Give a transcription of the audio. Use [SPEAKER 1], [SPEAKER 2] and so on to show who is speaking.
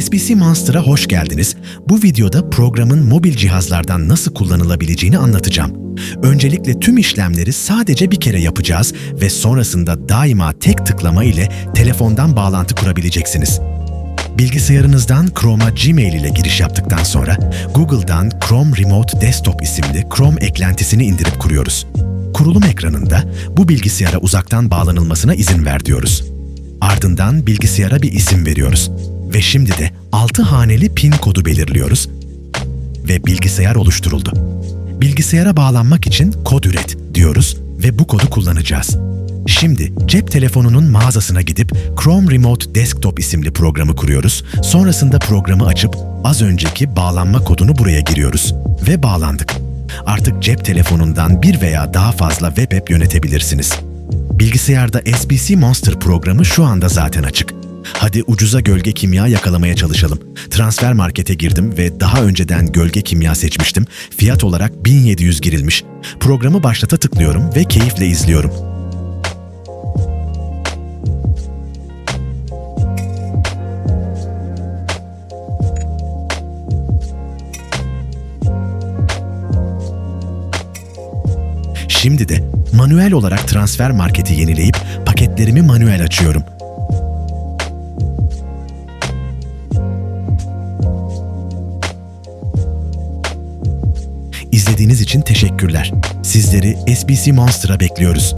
[SPEAKER 1] SBC Monster'a hoş geldiniz. Bu videoda programın mobil cihazlardan nasıl kullanılabileceğini anlatacağım. Öncelikle tüm işlemleri sadece bir kere yapacağız ve sonrasında daima tek tıklama ile telefondan bağlantı kurabileceksiniz. Bilgisayarınızdan Chrome'a Gmail ile giriş yaptıktan sonra Google'dan Chrome Remote Desktop isimli Chrome eklentisini indirip kuruyoruz. Kurulum ekranında bu bilgisayara uzaktan bağlanılmasına izin ver diyoruz. Ardından bilgisayara bir isim veriyoruz. Ve şimdi de 6 haneli PIN kodu belirliyoruz ve bilgisayar oluşturuldu. Bilgisayara bağlanmak için kod üret diyoruz ve bu kodu kullanacağız. Şimdi cep telefonunun mağazasına gidip Chrome Remote Desktop isimli programı kuruyoruz. Sonrasında programı açıp az önceki bağlanma kodunu buraya giriyoruz ve bağlandık. Artık cep telefonundan bir veya daha fazla web app yönetebilirsiniz. Bilgisayarda SBC Monster programı şu anda zaten açık. Hadi ucuza gölge kimya yakalamaya çalışalım. Transfer markete girdim ve daha önceden gölge kimya seçmiştim. Fiyat olarak 1700 girilmiş. Programı başlata tıklıyorum ve keyifle izliyorum. Şimdi de manuel olarak transfer marketi yenileyip paketlerimi manuel açıyorum. İzlediğiniz için teşekkürler. Sizleri SBC Monster'a bekliyoruz.